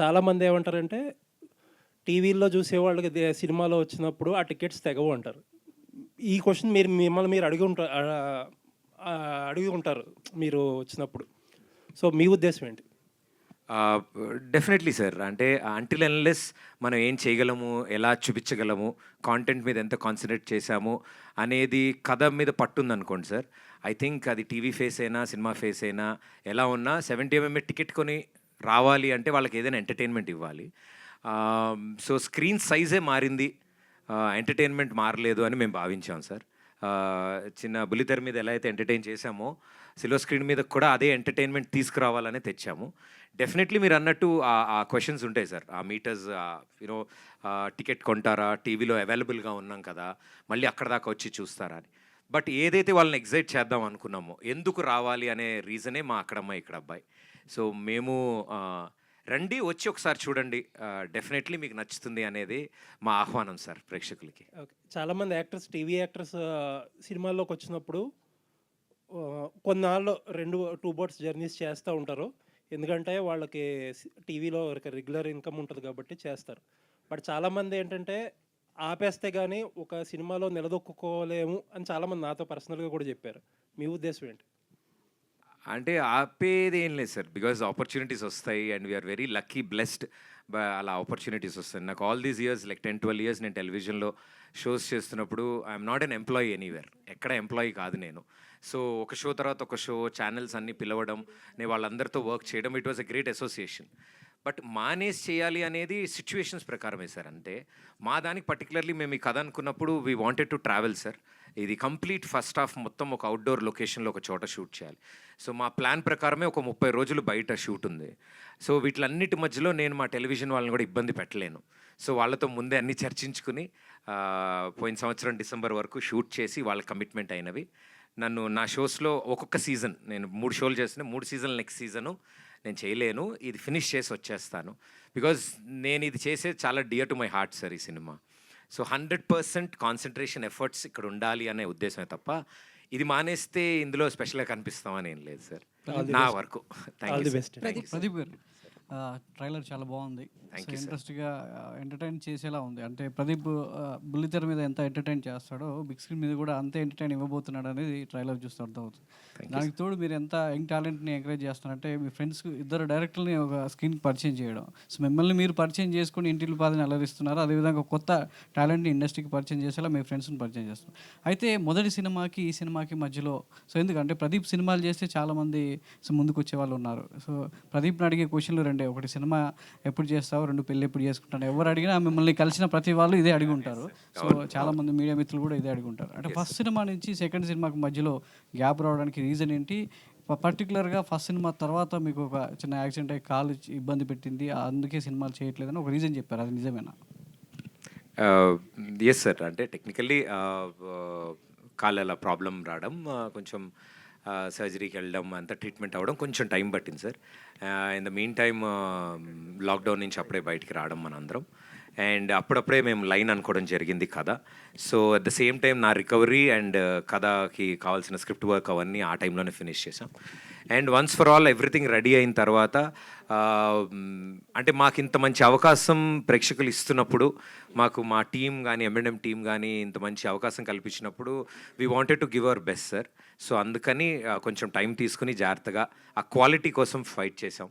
చాలామంది ఏమంటారంటే టీవీల్లో చూసేవాళ్ళకి సినిమాలో వచ్చినప్పుడు ఆ టికెట్స్ తెగవు అంటారు. ఈ క్వశ్చన్ మీరు మిమ్మల్ని మీరు అడిగి ఉంటారు అడిగి ఉంటారు మీరు వచ్చినప్పుడు. సో మీ ఉద్దేశం ఏంటి? Definitely sir. అంటే అంటిల్ అన్లెస్ మనం ఏం చేయగలము ఎలా చూపించగలము కాంటెంట్ మీద ఎంత కాన్సన్ట్రేట్ చేశాము అనేది కథ మీద పట్టుంది అనుకోండి సార్. ఐ థింక్ అది టీవీ ఫేస్ అయినా సినిమా ఫేస్ అయినా ఎలా ఉన్నా సెవెంటీ ఎంఎం టికెట్ కొని రావాలి అంటే వాళ్ళకి ఏదైనా ఎంటర్టైన్మెంట్ ఇవ్వాలి. సో స్క్రీన్ సైజే మారింది. ఎంటర్టైన్మెంట్ మారలేదు అని మేము భావించాం సార్. చిన్న బుల్లితెర మీద ఎలా అయితే ఎంటర్టైన్ చేశామో సిల్వర్ స్క్రీన్ మీద కూడా అదే ఎంటర్టైన్మెంట్ తీసుకురావాలనే తెచ్చాము. డెఫినెట్లీ మీరు అన్నట్టు ఆ- ఆ క్వశ్చన్స్ ఉంటాయి సార్. ఆ మీటర్స్ యూనో టికెట్ కొంటారా టీవీలో అవైలబుల్గా ఉన్నాం కదా మళ్ళీ అక్కడ దాకా వచ్చి చూస్తారా అని. బట్ ఏదైతే వాళ్ళని ఎగ్జైట్ చేద్దాం అనుకున్నామో ఎందుకు రావాలి అనే రీజనే మా అక్కడమ్మాయి ఇక్కడ అబ్బాయి. సో మేము రండి వచ్చి ఒకసారి చూడండి. డెఫినెట్లీ మీకు నచ్చుతుంది అనేది మా ఆహ్వానం సార్ ప్రేక్షకులకి. ఓకే. చాలామంది యాక్టర్స్ టీవీ యాక్టర్స్ సినిమాల్లోకి వచ్చినప్పుడు కొన్నాళ్ళు రెండు టూ బర్డ్స్ జర్నీస్ చేస్తూ ఉంటారు. ఎందుకంటే వాళ్ళకి టీవీలో రెగ్యులర్ ఇన్కమ్ ఉంటుంది కాబట్టి చేస్తారు. బట్ చాలామంది ఏంటంటే ఆపేస్తే కానీ ఒక సినిమాలో నిలదొక్కుకోలేము అని చాలామంది నాతో పర్సనల్గా కూడా చెప్పారు. మీ ఉద్దేశం ఏంటి? అంటే ఆపేది ఏం లేదు సార్. బికాజ్ ఆపర్చునిటీస్ వస్తాయి and we're very lucky blessed అలా ఆపర్చునిటీస్ వస్తాయి. నాకు all these years like ten twelve years నేను టెలివిజన్లో షోస్ చేస్తున్నప్పుడు I'm not an employee anywhere. ఎక్కడ ఎంప్లాయీ కాదు నేను. సో ఒక షో తర్వాత ఒక షో ఛానల్స్ అన్ని పిలవడం నేను వాళ్ళందరితో వర్క్ చేయడం it was a great association. But మానేసి చేయాలి అనేది సిచ్యువేషన్స్ ప్రకారమే సార్ అంతే. మా దానికి పర్టికులర్లీ మేము ఈ కథ అనుకున్నప్పుడు we wanted to travel sir ఇది కంప్లీట్ ఫస్ట్ హాఫ్ మొత్తం ఒక అవుట్డోర్ లొకేషన్లో ఒక చోట షూట్ చేయాలి. సో మా ప్లాన్ ప్రకారమే ఒక ముప్పై రోజులు బయట షూట్ ఉంది. సో వీటిలన్నిటి మధ్యలో నేను మా టెలివిజన్ వాళ్ళని కూడా ఇబ్బంది పెట్టలేను. సో వాళ్ళతో ముందే అన్ని చర్చించుకుని పోయిన సంవత్సరం డిసెంబర్ వరకు షూట్ చేసి వాళ్ళ కమిట్మెంట్ అయినవి. నన్ను నా షోస్లో ఒక్కొక్క సీజన్ నేను మూడు షోలు చేసిన మూడు సీజన్ నెక్స్ట్ సీజను నేను చేయలేను ఇది ఫినిష్ చేసి వచ్చేస్తాను. బికాజ్ నేను ఇది చేసేది చాలా dear to my heart sir ఈ cinema. So hundred percent concentration efforts ఇక్కడ ఉండాలి అనే ఉద్దేశమే తప్ప ఇది మానేస్తే ఇందులో స్పెషల్గా కనిపిస్తామని ఏం లేదు సార్. నా వరకు. థ్యాంక్ యూ బెస్ట్ ప్రదీప్ గారు. ట్రైలర్ చాలా బాగుంది. ఇంట్రెస్ట్గా ఎంటర్టైన్ చేసేలా ఉంది. అంటే ప్రదీప్ బుల్లితెర మీద ఎంత ఎంటర్టైన్ చేస్తాడో బిగ్ స్క్రీన్ మీద కూడా అంతే ఎంటర్టైన్ ఇవ్వబోతున్నాడు అనేది ట్రైలర్ చూస్తే అర్థమవుతుంది. దానికి తోడు మీరు ఎంత యంగ్ టాలెంట్ని ఎంకరేజ్ చేస్తున్నారంటే మీ ఫ్రెండ్స్ ఇద్దరు డైరెక్టర్ని ఒక స్క్రీన్ పరిచయం చేయడం. సో మిమ్మల్ని మీరు పరిచయం చేసుకుని ఇంటిలో పాదని అలరిస్తున్నారు. అదేవిధంగా కొత్త టాలెంట్ని ఇండస్ట్రీకి పరిచయం చేసేలా మీ ఫ్రెండ్స్ని పరిచయం చేస్తున్నారు. అయితే మొదటి సినిమాకి ఈ సినిమాకి మధ్యలో సో ఎందుకంటే ప్రదీప్ సినిమాలు చేస్తే చాలామంది సో ముందుకు వచ్చే వాళ్ళు ఉన్నారు. సో ప్రదీప్ని అడిగే క్వశ్చన్లు రెండే ఒకటి సినిమా ఎప్పుడు చేస్తావు రెండు పెళ్ళి ఎప్పుడు చేసుకుంటాను ఎవరు అడిగినా మిమ్మల్ని కలిసిన ప్రతి వాళ్ళు ఇదే అడిగి ఉంటారు. సో చాలా మంది మీడియా మిత్రులు కూడా ఇదే అడిగి ఉంటారు. అంటే ఫస్ట్ సినిమా నుంచి సెకండ్ సినిమాకి మధ్యలో గ్యాప్ రావడానికి రీజన్ ఏంటి? పర్టికులర్గా ఫస్ట్ సినిమా తర్వాత మీకు ఒక చిన్న యాక్సిడెంట్ అయ్యి కాలు ఇబ్బంది పెట్టింది. అందుకే సినిమాలు చేయట్లేదని ఒక రీజన్ చెప్పారు. అది నిజమేనా? ఎస్ సార్ అంటే టెక్నికల్లీ కాలు అలా ప్రాబ్లం రావడం కొంచెం సర్జరీకి వెళ్ళడం అంతా ట్రీట్మెంట్ అవ్వడం కొంచెం టైం పట్టింది sir in the mean time lockdown నుంచి అప్పుడే బయటికి రావడం మనందరం. అండ్ అప్పుడప్పుడే మేము లైన్ అనుకోవడం జరిగింది కథ. So at the same time నా రికవరీ అండ్ uh, కథకి కావాల్సిన స్క్రిప్ట్ వర్క్ అవన్నీ ఆ టైంలోనే ఫినిష్ చేసాం and once for all everything ready అయిన తర్వాత అంటే మాకు ఇంత మంచి అవకాశం ప్రేక్షకులు ఇస్తున్నప్పుడు మాకు మా టీం కానీ ఎంఎండ్ఎం టీం కానీ ఇంత మంచి అవకాశం కల్పించినప్పుడు we wanted to give our best sir so అందుకని కొంచెం టైం తీసుకుని జాగ్రత్తగా ఆ క్వాలిటీ కోసం ఫైట్ చేసాం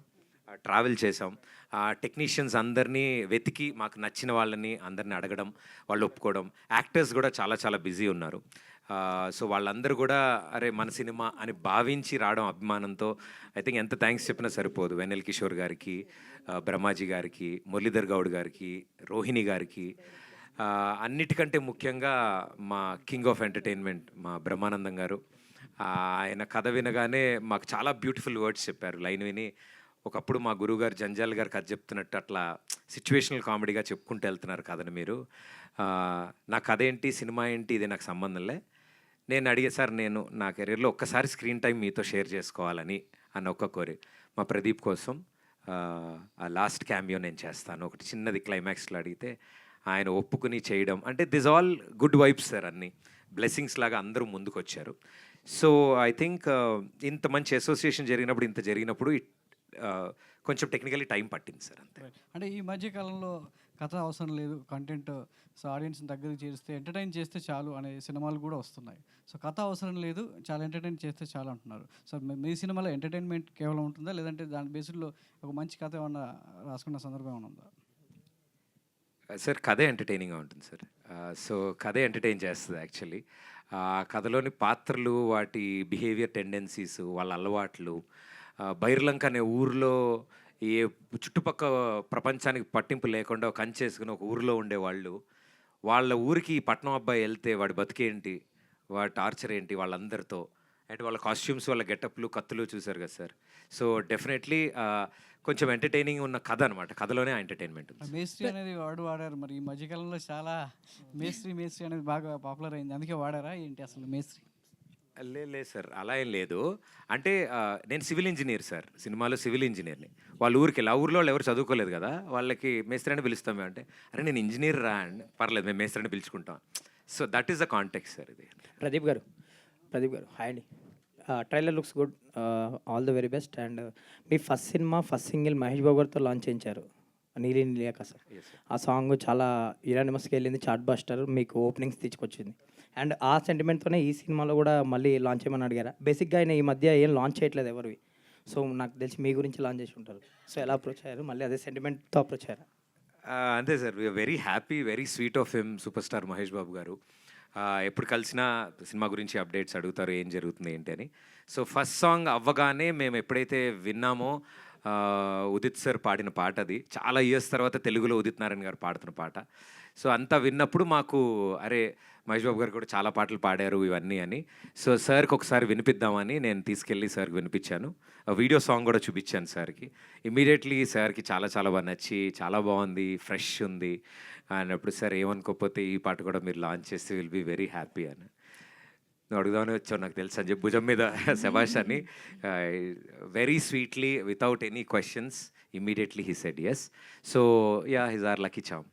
ట్రావెల్ చేసాం టెక్నీషియన్స్ అందరినీ వెతికి మాకు నచ్చిన వాళ్ళని అందరిని అడగడం వాళ్ళు ఒప్పుకోవడం. యాక్టర్స్ కూడా చాలా చాలా బిజీ ఉన్నారు. సో వాళ్ళందరూ కూడా అరే మన సినిమా అని భావించి రావడం అభిమానంతో ఐ థింక్ ఎంత థ్యాంక్స్ చెప్పినా సరిపోదు. వెనల్ కిషోర్ గారికి బ్రహ్మాజీ గారికి మురళీధర్ గౌడ్ గారికి రోహిణి గారికి. అన్నిటికంటే ముఖ్యంగా మా కింగ్ ఆఫ్ ఎంటర్టైన్మెంట్ మా బ్రహ్మానందం గారు. ఆయన కథ వినగానే మాకు చాలా బ్యూటిఫుల్ వర్డ్స్ చెప్పారు లైన్ విని. ఒకప్పుడు మా గురువుగారు జంజాల్ గారు కథ చెప్తున్నట్టు అట్లా సిచ్యువేషనల్ కామెడీగా చెప్పుకుంటూ వెళ్తున్నారు కథను మీరు. నా కథ ఏంటి సినిమా ఏంటి ఇది నాకు సంబంధంలే నేను అడిగే సార్ నేను నా కెరీర్లో ఒక్కసారి స్క్రీన్ టైం మీతో షేర్ చేసుకోవాలని అన్న ఒక్క కోరి. మా ప్రదీప్ కోసం ఆ, లాస్ట్ క్యామియో నేను చేస్తాను. ఒకటి చిన్నది క్లైమాక్స్లో అడిగితే ఆయన ఒప్పుకుని చేయడం అంటే this all good vibes sir అన్ని. బ్లెస్సింగ్స్ లాగా అందరూ ముందుకు వచ్చారు సో ఐ థింక్ ఇంత మంచి అసోసియేషన్ జరిగినప్పుడు ఇంత జరిగినప్పుడు ఇట్ కొంచెం టెక్నికలీ టైం పట్టింది సార్ అంతే. అంటే ఈ మధ్య కాలంలో కథ అవసరం లేదు కంటెంట్ సో ఆడియన్స్ దగ్గరికి చేస్తే ఎంటర్టైన్ చేస్తే చాలు అనే సినిమాలు కూడా వస్తున్నాయి. సో కథ అవసరం లేదు చాలా ఎంటర్టైన్ చేస్తే చాలు అంటున్నారు. సో మీ- సినిమాలో ఎంటర్టైన్మెంట్ కేవలం ఉంటుందా? లేదంటే దాని బేస్డ్లో ఒక మంచి కథ ఏమన్నా రాసుకున్న సందర్భం ఏమైనా ఉందా? సార్ కథే ఎంటర్టైనింగ్గా ఉంటుంది సార్. సో కథే ఎంటర్టైన్ చేస్తుంది యాక్చువల్లీ కథలోని పాత్రలు వాటి బిహేవియర్ టెండెన్సీస్ వాళ్ళ అలవాట్లు బైర్లంక అనే ఊరిలో ఏ చుట్టుపక్క ప్రపంచానికి పట్టింపు లేకుండా కంచేసుకుని ఒక ఊరిలో ఉండేవాళ్ళు. వాళ్ళ ఊరికి పట్నం అబ్బాయి వెళ్తే వాడి బతికేంటి? వాడి టార్చర్ ఏంటి వాళ్ళందరితో? అండ్ వాళ్ళ కాస్ట్యూమ్స్ వాళ్ళ గెటప్లు కత్తులు చూశారు కదా సార్. సో డెఫినెట్లీ కొంచెం ఎంటర్టైనింగ్ ఉన్న కథ అనమాట కథలోనే ఎంటర్టైన్మెంట్ మేస్త్రి అనేది వాడు వాడారు మరి. ఈ మధ్యకాలంలో చాలా మేస్త్రి మేస్త్రి అనేది బాగా పాపులర్ అయింది. అందుకే వాడారా ఏంటి అసలు మేస్త్రి? లేదు సార్. అలా ఏం లేదు. అంటే నేను సివిల్ ఇంజనీర్ సార్. సినిమాలో సివిల్ ఇంజనీర్ని. వాళ్ళ ఊరికి వెళ్ళి ఆ ఊర్లో వాళ్ళు ఎవరు చదువుకోలేదు కదా. వాళ్ళకి మేస్త్రి అని పిలుస్తాం అంటే అరే నేను ఇంజనీర్ రా అండి పర్లేదు మేము మేస్త్రి అని పిలుచుకుంటాం. So that is the context sir ఇది. ప్రదీప్ గారు. ప్రదీప్ గారు హాయ్ అండి. Trailer looks good. All the very best. And me first cinema first single Mahesh Babu గారితో లాంచ్ చేయించారు. నీలి నీలియాక సార్. ఆ సాంగ్ చాలా ఇరానిమస్కి వెళ్ళింది. చాట్ బాస్టర్ మీకు ఓపెనింగ్స్ తీసుకొచ్చింది. అండ్ ఆ సెంటిమెంట్తోనే ఈ సినిమాలో కూడా మళ్ళీ లాంచ్ చేయమని అడిగారా. బేసిక్గా ఆయన ఈ మధ్య ఏం లాంచ్ చేయట్లేదు ఎవరివి. సో నాకు తెలిసి మీ గురించి లాంచ్ చేసి ఉంటారు. సో ఎలా అప్రోచ్ అయ్యారు? మళ్ళీ అదే సెంటిమెంట్తో అప్రోచ్ అయ్యారా? అంతే sir. We're very happy very sweet of him super star Mahesh Babu garu. ఎప్పుడు కలిసినా సినిమా గురించి అప్డేట్స్ అడుగుతారు ఏం జరుగుతుంది ఏంటి అని. సో ఫస్ట్ సాంగ్ అవ్వగానే మేము ఎప్పుడైతే విన్నామో ఉదిత్ సార్ పాడిన పాట అది. చాలా ఇయర్స్ తర్వాత తెలుగులో ఉదిత్ నారాయణ గారు పాడుతున్న పాట. సో అంతా విన్నప్పుడు మాకు అరే మహేష్ బాబు గారు కూడా చాలా పాటలు పాడారు ఇవన్నీ అని. సో సార్కి ఒకసారి వినిపిద్దామని నేను తీసుకెళ్ళి సార్కి వినిపించాను. వీడియో సాంగ్ కూడా చూపించాను సార్కి. ఇమీడియట్లీ సార్కి చాలా చాలా బాగా నచ్చి చాలా బాగుంది ఫ్రెష్ ఉంది. అన్నప్పుడు సార్ ఏమనుకోకపోతే ఈ పాట కూడా మీరు లాంచ్ చేస్తే విల్ బీ వెరీ హ్యాపీ అని. నువ్వు అడుగుదామని వచ్చావు నాకు తెలుసు. అని చెప్పి భుజం మీద శబాష్ అని very sweetly without any questions immediately he said yes so ya he's our lucky charm